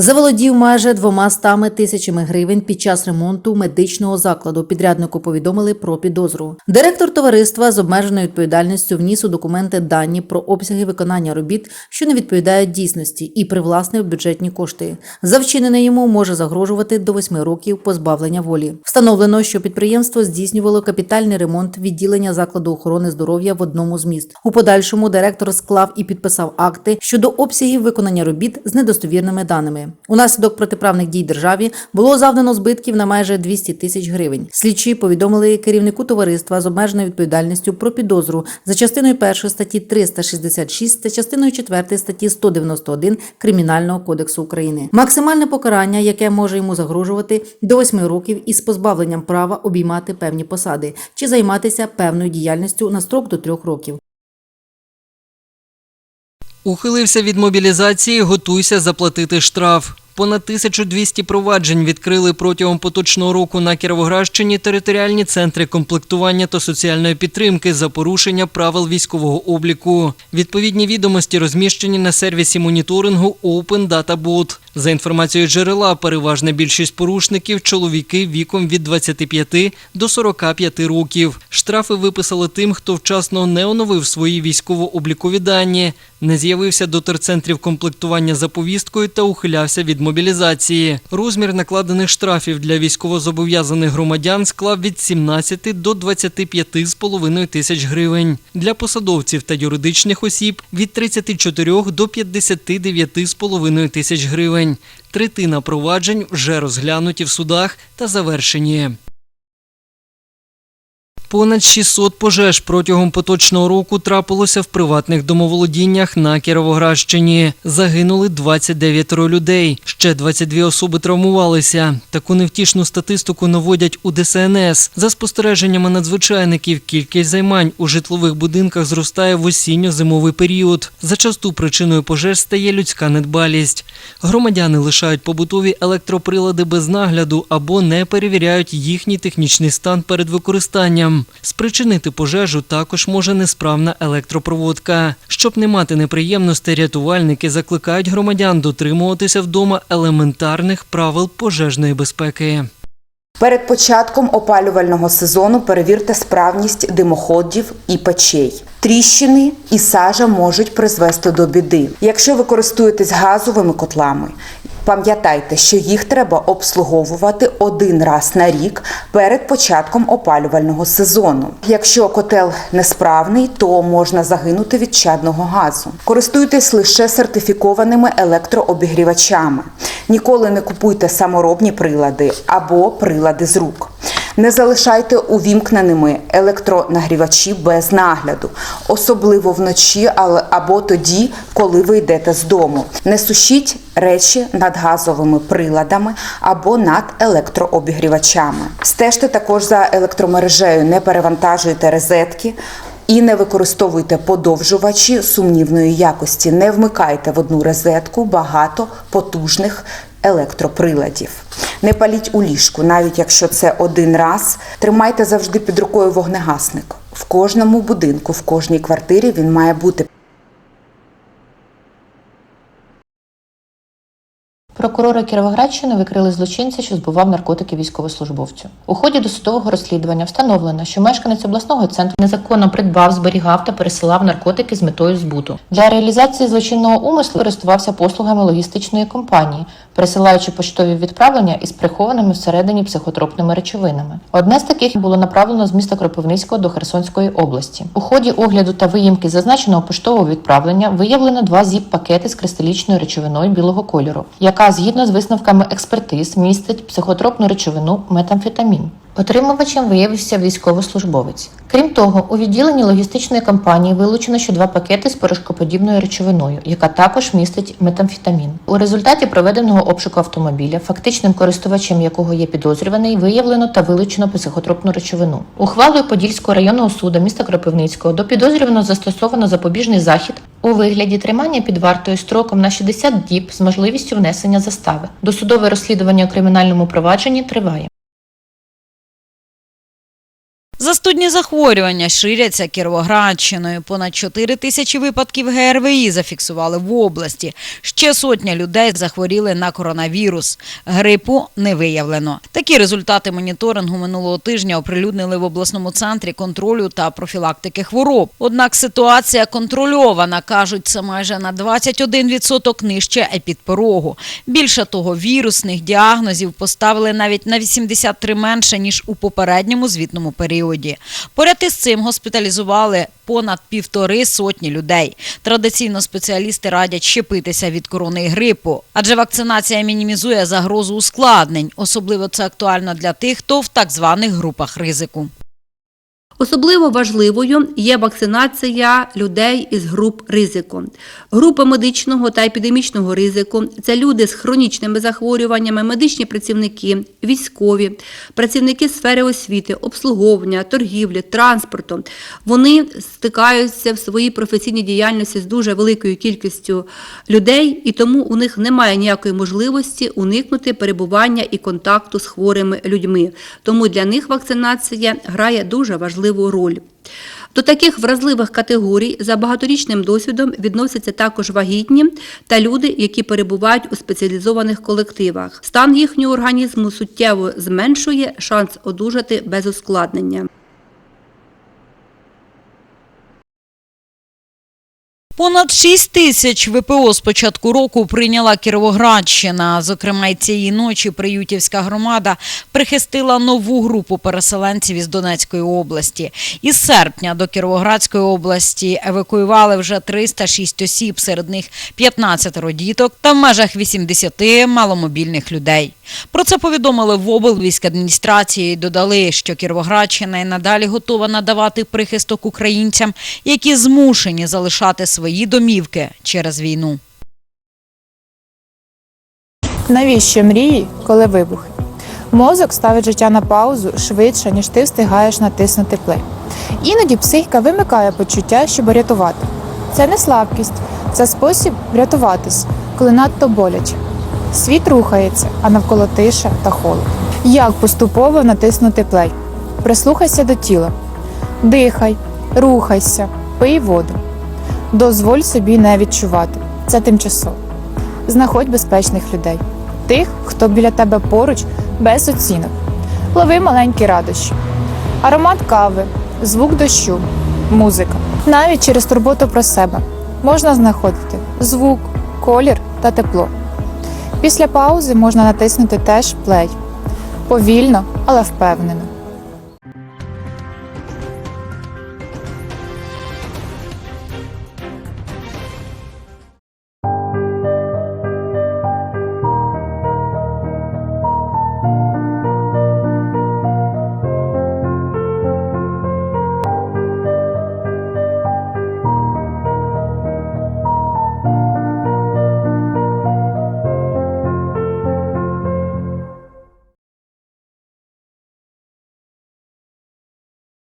Заволодів майже двома стами тисячами гривень під час ремонту медичного закладу. Підряднику повідомили про підозру. Директор товариства з обмеженою відповідальністю вніс у документи дані про обсяги виконання робіт, що не відповідають дійсності, і привласнив бюджетні кошти. За вчинене йому може загрожувати до восьми років позбавлення волі. Встановлено, що підприємство здійснювало капітальний ремонт відділення закладу охорони здоров'я в одному з міст. У подальшому директор склав і підписав акти щодо обсягів виконання робіт з недостовірними даними. Унаслідок протиправних дій державі було завдано збитків на майже 200 тисяч гривень. Слідчі повідомили керівнику товариства з обмеженою відповідальністю про підозру за частиною 1 статті 366 та частиною 4 статті 191 Кримінального кодексу України. Максимальне покарання, яке може йому загрожувати до 8 років із позбавленням права обіймати певні посади чи займатися певною діяльністю на строк до 3 років. Ухилився від мобілізації, готуйся заплатити штраф. Понад 1200 проваджень відкрили протягом поточного року на Кіровоградщині територіальні центри комплектування та соціальної підтримки за порушення правил військового обліку. Відповідні відомості розміщені на сервісі моніторингу Open Data Bot. За інформацією джерела, переважна більшість порушників чоловіки віком від 25 до 45 років. Штрафи виписали тим, хто вчасно не оновив свої військово-облікові дані, не з'явився до терцентрів комплектування за повісткою та ухилявся від мобілізації. Розмір накладених штрафів для військовозобов'язаних громадян склав від 17 до 25,5 тисяч гривень. Для посадовців та юридичних осіб від 34 до 59,5 тисяч гривень. Третина проваджень вже розглянуті в судах та завершені. Понад 600 пожеж протягом поточного року трапилося в приватних домоволодіннях на Кіровоградщині. Загинули 29 людей. Ще 22 особи травмувалися. Таку невтішну статистику наводять у ДСНС. За спостереженнями надзвичайників, кількість займань у житлових будинках зростає в осінньо-зимовий період. Зачасту причиною пожеж стає людська недбалість. Громадяни лишають побутові електроприлади без нагляду або не перевіряють їхній технічний стан перед використанням. Спричинити пожежу також може несправна електропроводка. Щоб не мати неприємностей, рятувальники закликають громадян дотримуватися вдома елементарних правил пожежної безпеки. Перед початком опалювального сезону перевірте справність димоходів і печей. Тріщини і сажа можуть призвести до біди. Якщо ви користуєтесь газовими котлами, пам'ятайте, що їх треба обслуговувати один раз на рік перед початком опалювального сезону. Якщо котел несправний, то можна загинути від чадного газу. Користуйтесь лише сертифікованими електрообігрівачами. Ніколи не купуйте саморобні прилади або прилади з рук. Не залишайте увімкненими електронагрівачі без нагляду, особливо вночі але- або тоді, коли ви йдете з дому. Не сушіть речі над газовими приладами або над електрообігрівачами. Стежте також за електромережею, не перевантажуйте розетки. І не використовуйте подовжувачі сумнівної якості. Не вмикайте в одну розетку багато потужних електроприладів. Не паліть у ліжку, навіть якщо це один раз. Тримайте завжди під рукою вогнегасник. В кожному будинку, в кожній квартирі він має бути. Прокурори Кіровоградщини викрили злочинця, що збував наркотики військовослужбовцю. У ході досудового розслідування встановлено, що мешканець обласного центру незаконно придбав, зберігав та пересилав наркотики з метою збуту. Для реалізації злочинного умислу користувався послугами логістичної компанії, пересилаючи поштові відправлення із прихованими всередині психотропними речовинами. Одне з таких було направлено з міста Кропивницького до Херсонської області. У ході огляду та виїмки зазначеного поштового відправлення виявлено два зіп-пакети з кристалічною речовиною білого кольору, яка згідно з висновками експертиз містить психотропну речовину метамфетамін. Отримувачем виявився військовослужбовець. Крім того, у відділенні логістичної компанії вилучено ще два пакети з порошкоподібною речовиною, яка також містить метамфетамін. У результаті проведеного обшуку автомобіля, фактичним користувачем якого є підозрюваний, виявлено та вилучено психотропну речовину. Ухвалою Подільського районного суду міста Кропивницького до підозрюваного застосовано запобіжний захід у вигляді тримання під вартою строком на 60 діб з можливістю внесення застави. Досудове розслідування у кримінальному провадженні триває. Застудні захворювання ширяться Кіровоградщиною. Понад 4 тисячі випадків ГРВІ зафіксували в області. Ще сотня людей захворіли на коронавірус. Грипу не виявлено. Такі результати моніторингу минулого тижня оприлюднили в обласному центрі контролю та профілактики хвороб. Однак ситуація контрольована, кажуть, це майже на 21% нижче епідпорогу. Більше того, вірусних діагнозів поставили навіть на 83 менше, ніж у попередньому звітному періоді. Поряд із цим госпіталізували понад півтори сотні людей. Традиційно спеціалісти радять щепитися від корони грипу, адже вакцинація мінімізує загрозу ускладнень. Особливо це актуально для тих, хто в так званих групах ризику. Особливо важливою є вакцинація людей із груп ризику. Група медичного та епідемічного ризику це люди з хронічними захворюваннями, медичні працівники, військові, працівники сфери освіти, обслуговування, торгівлі, транспорту. Вони стикаються в своїй професійній діяльності з дуже великою кількістю людей, і тому у них немає ніякої можливості уникнути перебування і контакту з хворими людьми. Тому для них вакцинація грає дуже важливу роль. До таких вразливих категорій за багаторічним досвідом відносяться також вагітні та люди, які перебувають у спеціалізованих колективах. Стан їхнього організму суттєво зменшує шанс одужати без ускладнення. Понад 6 тисяч ВПО з початку року прийняла Кіровоградщина. Зокрема, цієї ночі Приютівська громада прихистила нову групу переселенців із Донецької області. Із серпня до Кіровоградської області евакуювали вже 306 осіб, серед них 15 діток та в межах 80 маломобільних людей. Про це повідомили в облвійськадміністрації і додали, що Кіровоградщина і надалі готова надавати прихисток українцям, які змушені залишати свої домівки через війну. Навіщо мрії, коли вибухи? Мозок ставить життя на паузу швидше, ніж ти встигаєш натиснути плей. Іноді психіка вимикає почуття, щоб рятувати. Це не слабкість, це спосіб врятуватись, коли надто боляче. Світ рухається, а навколо тиша та холод. Як поступово натиснути плей? Прислухайся до тіла. Дихай, рухайся, пий воду. Дозволь собі не відчувати. Це тимчасово. Знаходь безпечних людей, тих, хто біля тебе поруч без оцінок. Лови маленькі радощі, аромат кави, звук дощу, музика. Навіть через турботу про себе можна знаходити звук, колір та тепло. Після паузи можна натиснути теж плей. Повільно, але впевнено.